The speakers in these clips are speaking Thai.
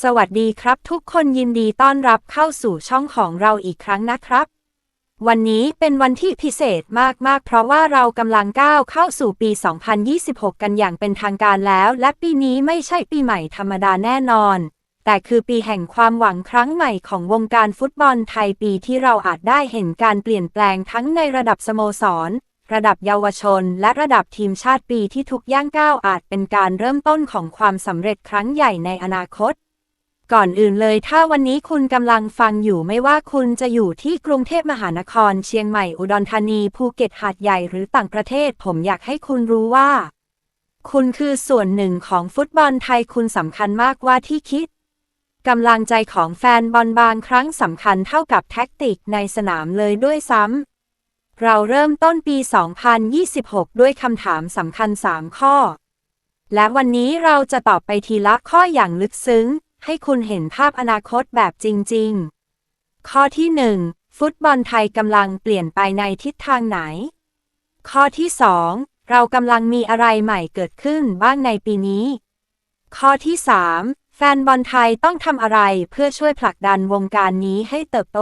สวัสดีครับทุกคนยินดีต้อนรับเข้าสู่ช่องของเราอีกครั้งนะครับ วันนี้เป็นวันที่พิเศษมาก ๆ เพราะว่าเรากำลังก้าวเข้าสู่ปี 2026 กันอย่างเป็นทางการแล้ว และปีนี้ไม่ใช่ปีใหม่ธรรมดาแน่นอน แต่คือปีแห่งความหวังครั้งใหม่ของวงการฟุตบอลไทยปีที่เราอาจได้เห็นการเปลี่ยนแปลงทั้งในระดับสโมสร ระดับเยาวชน และระดับทีมชาติปีที่ทุกย่างก้าวอาจเป็นการเริ่มต้นของความสำเร็จครั้งใหญ่ในอนาคต ก่อนอื่นเลยถ้าวันนี้คุณกำลังฟังอยู่ไม่ว่าคุณจะอยู่ที่กรุงเทพมหานคร เชียงใหม่อุดรธานีภูเก็ตหาดใหญ่หรือต่างประเทศ ผมอยากให้คุณรู้ว่า คุณคือส่วนหนึ่งของฟุตบอลไทยคุณสำคัญมากกว่าที่คิดกำลังใจของแฟนบอลบางครั้งสำคัญเท่ากับแท็กติกในสนามเลยด้วยซ้ำเราเริ่มต้นปี 2026 ด้วยคำถามสำคัญ 3 ข้อ และวันนี้เราจะตอบไปทีละข้ออย่างลึกซึ้ง ให้คุณเห็นภาพอนาคตแบบจริง ๆ ข้อที่ 1 ฟุตบอลไทยกำลังเปลี่ยนไปในทิศทางไหน ข้อที่ 2 เรากำลังมีอะไรใหม่เกิดขึ้นบ้างในปีนี้ ข้อที่ 3 แฟนบอลไทยต้องทำอะไรเพื่อช่วยผลักดันวงการนี้ให้เติบโต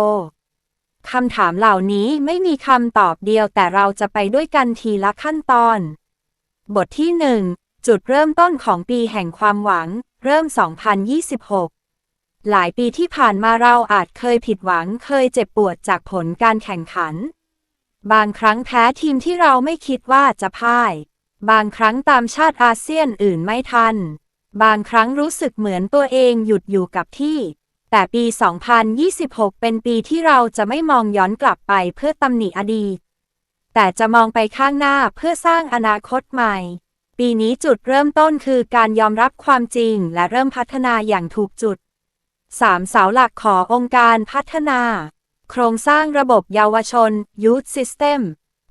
คำถามเหล่านี้ไม่มีคำตอบเดียวแต่เราจะไปด้วยกันทีละขั้นตอน บทที่ 1 จุดเริ่มต้นของปีแห่งความหวัง เริ่ม 2026 หลายปีที่ผ่านมาเราอาจเคยผิดหวังเคยเจ็บปวดจากผลการแข่งขัน บางครั้งแพ้ทีมที่เราไม่คิดว่าจะพ่าย บางครั้งตามชาติอาเซียนอื่นไม่ทัน บางครั้งรู้สึกเหมือนตัวเองหยุดอยู่กับที่ แต่ปี 2026 เป็นปีที่เราจะไม่มองย้อนกลับไปเพื่อตำหนิอดีต แต่จะมองไปข้างหน้าเพื่อสร้างอนาคตใหม่ ปีนี้จุดเริ่มต้นคือการยอมรับความจริงและเริ่มพัฒนาอย่างถูกจุด 3 เสาหลักขององค์การพัฒนา โครงสร้างระบบเยาวชน Youth System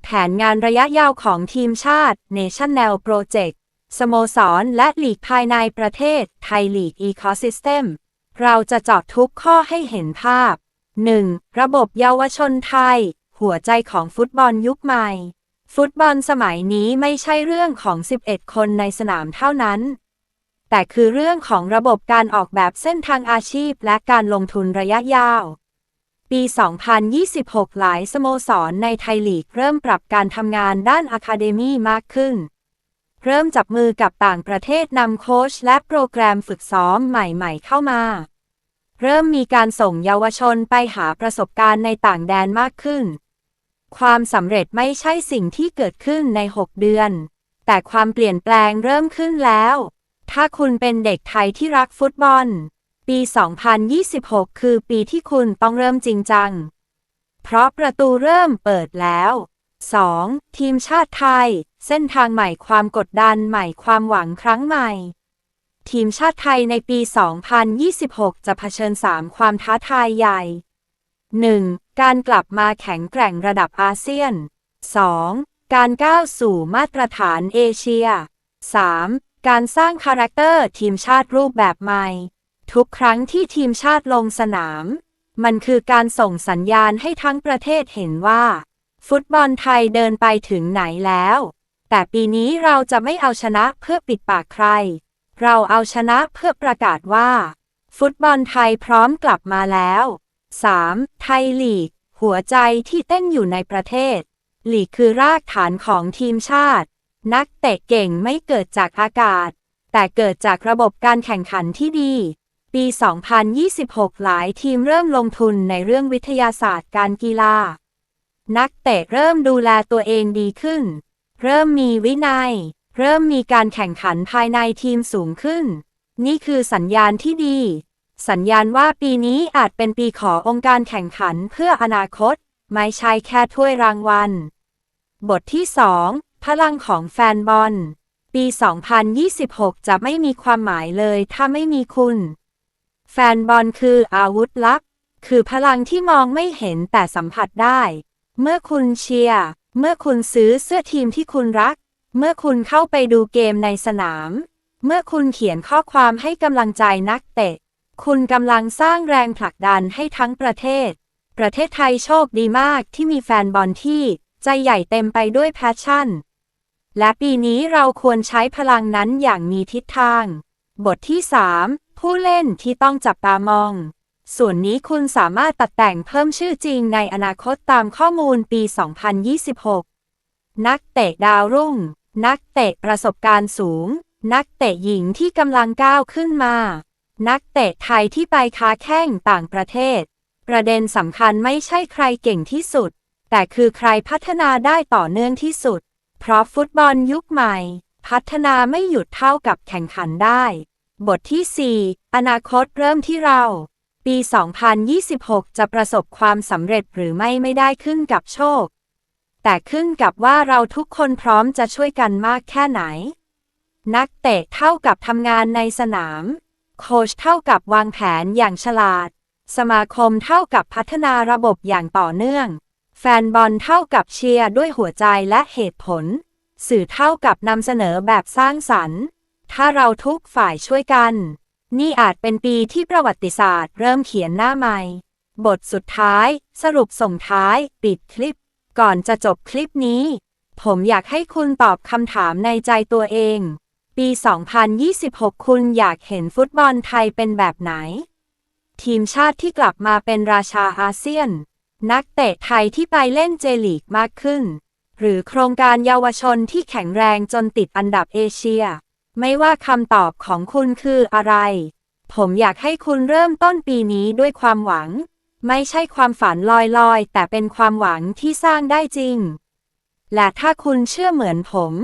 แผนงานระยะยาวของทีมชาติ National Project สโมสร และหลีกภายในประเทศ ไทยลีก Ecosystem เราจะเจาะทุกข้อให้เห็นภาพ 1. ระบบเยาวชนไทย หัวใจของฟุตบอลยุคใหม่ ฟุตบอลสมัยนี้ไม่ใช่เรื่องของ 11 คนในสนามเท่านั้น แต่คือเรื่องของระบบการออกแบบเส้นทางอาชีพและการลงทุนระยะยาว ปี 2026 หลายสโมสรในไทยลีกเริ่มปรับการทำงานด้านอะคาเดมีมากขึ้น เริ่มจับมือกับต่างประเทศนำโค้ชและโปรแกรมฝึกซ้อมใหม่ๆเข้ามา เริ่มมีการส่งเยาวชนไปหาประสบการณ์ในต่างแดนมากขึ้น ความสำเร็จไม่ใช่สิ่งที่เกิดขึ้นใน 6 เดือน แต่ความเปลี่ยนแปลงเริ่มขึ้นแล้ว ถ้าคุณเป็นเด็กไทยที่รักฟุตบอล ปี 2026 คือปีที่คุณต้องเริ่มจริงจัง เพราะประตูเริ่มเปิดแล้ว 2. ทีมชาติไทย เส้นทางใหม่ความกดดันใหม่ความหวังครั้งใหม่ ทีมชาติไทยในปี 2026 จะเผชิญ 3 ความท้าทายใหญ่ 1. การกลับมาแข็งแกร่งระดับอาเซียน 2. การก้าวสู่มาตรฐานเอเชีย 3. การสร้างคาแรคเตอร์ทีมชาติรูปแบบใหม่ ทุกครั้งที่ทีมชาติลงสนาม มันคือการส่งสัญญาณให้ทั้งประเทศเห็นว่า ฟุตบอลไทยเดินไปถึงไหนแล้ว แต่ปีนี้เราจะไม่เอาชนะเพื่อปิดปากใคร เราเอาชนะเพื่อประกาศว่า ฟุตบอลไทยพร้อมกลับมาแล้ว 3. ไทยลีก หัวใจที่เต้นอยู่ในประเทศ ลีกคือรากฐานของทีมชาติ นักเตะเก่งไม่เกิดจากอากาศ แต่เกิดจากระบบการแข่งขันที่ดี ปี 2026 หลายทีมเริ่มลงทุนในเรื่องวิทยาศาสตร์การกีฬา นักเตะเริ่มดูแลตัวเองดีขึ้น เริ่มมีวินัย เริ่มมีการแข่งขันภายในทีมสูงขึ้น นี่คือสัญญาณที่ดี สัญญาณว่าปีนี้อาจเป็นปีขอองค์การแข่งขันเพื่ออนาคต ไม่ใช่แค่ถ้วยรางวัล บทที่ 2 พลังของแฟนบอล ปี 2026 จะไม่มีความหมายเลยถ้าไม่มีคุณ แฟนบอลคืออาวุธลับ คือพลังที่มองไม่เห็นแต่สัมผัสได้ เมื่อคุณเชียร์ เมื่อคุณซื้อเสื้อทีมที่คุณรัก เมื่อคุณเข้าไปดูเกมในสนาม เมื่อคุณเขียนข้อความให้กำลังใจนักเตะ คุณกำลังสร้างแรงผลักดันให้ทั้งประเทศ ประเทศไทยโชคดีมากที่มีแฟนบอลที่ใจใหญ่เต็มไปด้วยแพชชั่น และปีนี้เราควรใช้พลังนั้นอย่างมีทิศทาง บทที่ 3 ผู้เล่นที่ต้องจับตามอง ส่วนนี้คุณสามารถตัดแต่งเพิ่มชื่อจริงในอนาคตตามข้อมูลปี 2026 นักเตะดาวรุ่ง นักเตะประสบการณ์สูง นักเตะหญิงที่กำลังก้าวขึ้นมา นักเตะไทยที่ไปค้าแข้งต่างประเทศ ประเด็นสำคัญไม่ใช่ใครเก่งที่สุด แต่คือใครพัฒนาได้ต่อเนื่องที่สุด เพราะฟุตบอลยุคใหม่ พัฒนาไม่หยุดเท่ากับแข่งขันได้ บทที่ 4 อนาคตเริ่มที่เรา ปี 2026 จะประสบความสำเร็จหรือไม่ไม่ได้ขึ้นกับโชค แต่ขึ้นกับว่าเราทุกคนพร้อมจะช่วยกันมากแค่ไหน นักเตะเท่ากับทำงานในสนาม โค้ชเท่ากับวางแผนอย่างฉลาด สมาคมเท่ากับพัฒนาระบบอย่างต่อเนื่อง แฟนบอลเท่ากับเชียร์ด้วยหัวใจและเหตุผล สื่อเท่ากับนำเสนอแบบสร้างสรรค์ ถ้าเราทุกฝ่ายช่วยกัน นี่อาจเป็นปีที่ประวัติศาสตร์เริ่มเขียนหน้าใหม่ บทสุดท้าย สรุปส่งท้าย ปิดคลิป ก่อนจะจบคลิปนี้ ผมอยากให้คุณตอบคำถามในใจตัวเอง ปี 2026 คุณอยากเห็นฟุตบอลไทยเป็นแบบไหน ทีมชาติที่กลับมาเป็นราชาอาเซียน นักเตะไทยที่ไปเล่นเจลีกมากขึ้น หรือโครงการเยาวชนที่แข็งแรงจนติดอันดับเอเชีย ไม่ว่าคำตอบของคุณคืออะไร ผมอยากให้คุณเริ่มต้นปีนี้ด้วยความหวัง ไม่ใช่ความฝันลอยๆ แต่เป็นความหวังที่สร้างได้จริง และถ้าคุณเชื่อเหมือนผม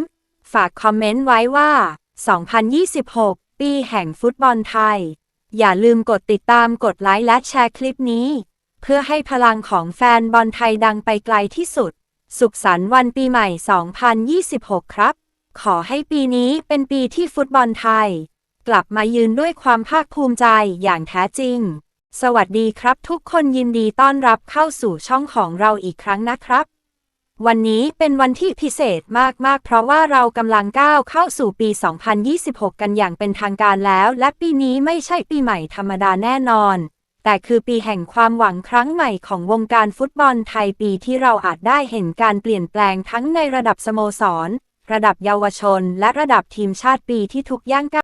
ฝากคอมเมนต์ไว้ว่า 2026 ปีแห่งฟุตบอลไทย อย่าลืมกดติดตามกดไลค์และแชร์คลิปนี้ เพื่อให้พลังของแฟนบอลไทยดังไปไกลที่สุด สุขสันต์วันปีใหม่ 2026 ครับ ขอให้ปีนี้เป็นปีที่ฟุตบอลไทย กลับมายืนด้วยความภาคภูมิใจอย่างแท้จริง สวัสดีครับทุกคนยินดีต้อนรับเข้าสู่ช่องของเราอีกครั้งนะครับ วันนี้เป็นวันที่พิเศษมากๆ เพราะว่าเรากำลังก้าวเข้าสู่ปี 2026 กันอย่างเป็นทางการแล้ว และปีนี้ไม่ใช่ปีใหม่ธรรมดาแน่นอน แต่คือปีแห่งความหวังครั้งใหม่ของวงการฟุตบอลไทยปีที่เราอาจได้เห็นการเปลี่ยนแปลงทั้งในระดับสโมสร ระดับเยาวชน และระดับทีมชาติปีที่ทุกย่างก้าว